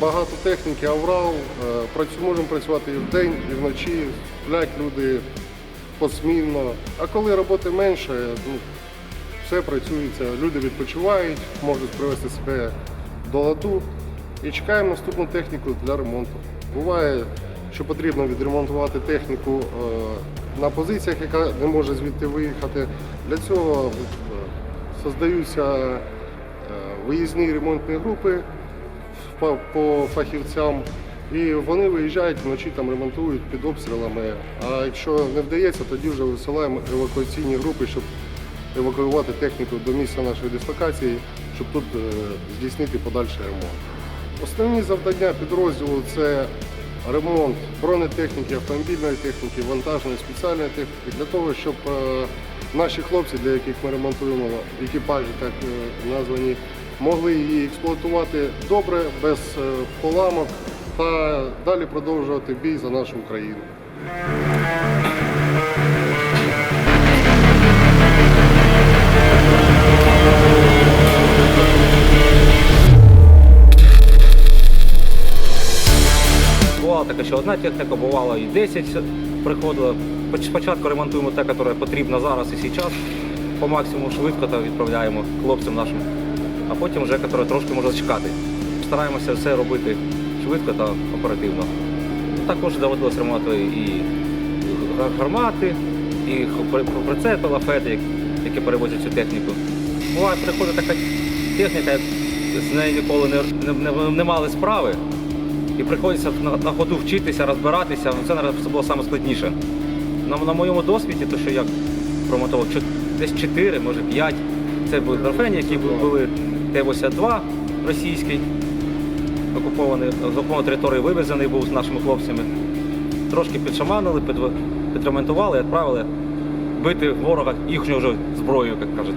багато техніки, аврал. Е, Можемо працювати і вдень, і вночі. Сплять люди посмінно. А коли роботи менше, ну, все працюється, люди відпочивають, можуть привести себе до ладу і чекаємо наступну техніку для ремонту. Буває, що потрібно відремонтувати техніку е, на позиціях, яка не може звідти виїхати. Для цього е, создаються виїзні ремонтні групи по, фахівцям. І вони виїжджають вночі там ремонтують під обстрілами. А якщо не вдається, тоді вже висилаємо евакуаційні групи, щоб евакуювати техніку до місця нашої дислокації, щоб тут е, здійснити подальший ремонт. Основні завдання підрозділу це ремонт бронетехніки, автомобільної техніки, вантажної спеціальної техніки для того, щоб е, наші хлопці, для яких ми ремонтуємо екіпажі, так е, названі, могли її експлуатувати добре, без е, поламок та далі продовжувати бій за нашу Україну. Бувала така, що одна техніка, бувало і 10 приходило. Поч- Спочатку ремонтуємо те, яке потрібно зараз і зараз. По максимуму швидко та відправляємо хлопцям нашим, а потім вже яке трошки може чекати. Стараємося все робити швидко та оперативно. Також доводилось ремонтувати і гармати, і прицепи, лафети, які перевозять цю техніку. Буває, приходить така техніка, з нею ніколи не, не, не, не мали справи. І приходиться на, на ходу вчитися, розбиратися. Ну, Це наразі, було саме складніше. На, на моєму досвіді, то що я промотував, десь 4, може 5. Це були графені, які бу- були Т-82 російський, окупований, з окупованої території вивезений був з нашими хлопцями. Трошки підшаманили, під, підремонтували відправили бити ворога їхньою вже зброєю, як кажуть.